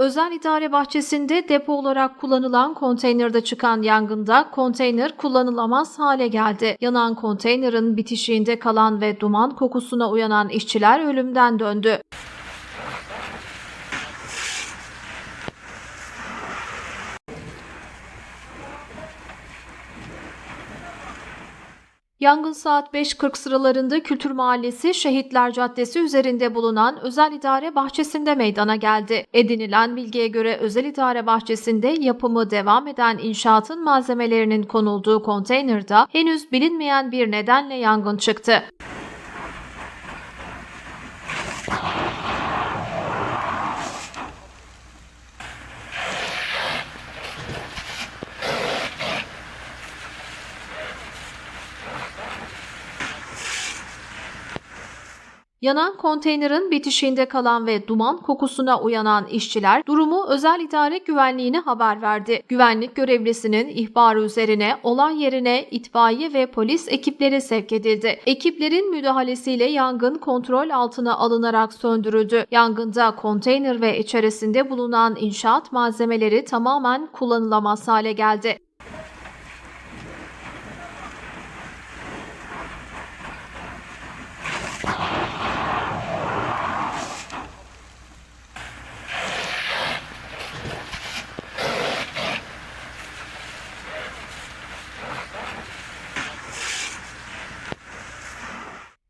Özel idare bahçesinde depo olarak kullanılan konteynerde çıkan yangında konteyner kullanılamaz hale geldi. Yanan konteynerin bitişiğinde kalan ve duman kokusuna uyanan işçiler ölümden döndü. Yangın saat 5.40 sıralarında Kültür Mahallesi Şehitler Caddesi üzerinde bulunan özel idare bahçesinde meydana geldi. Edinilen bilgiye göre özel idare bahçesinde yapımı devam eden inşaatın malzemelerinin konulduğu konteynerde henüz bilinmeyen bir nedenle yangın çıktı. Yanan konteynerin bitişiğinde kalan ve duman kokusuna uyanan işçiler durumu özel idare güvenliğine haber verdi. Güvenlik görevlisinin ihbarı üzerine olay yerine itfaiye ve polis ekipleri sevk edildi. Ekiplerin müdahalesiyle yangın kontrol altına alınarak söndürüldü. Yangında konteyner ve içerisinde bulunan inşaat malzemeleri tamamen kullanılamaz hale geldi.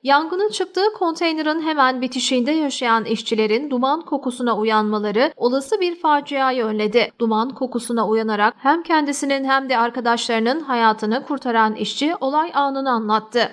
Yangının çıktığı konteynerin hemen bitişiğinde yaşayan işçilerin duman kokusuna uyanmaları olası bir faciayı önledi. Duman kokusuna uyanarak hem kendisinin hem de arkadaşlarının hayatını kurtaran işçi olay anını anlattı.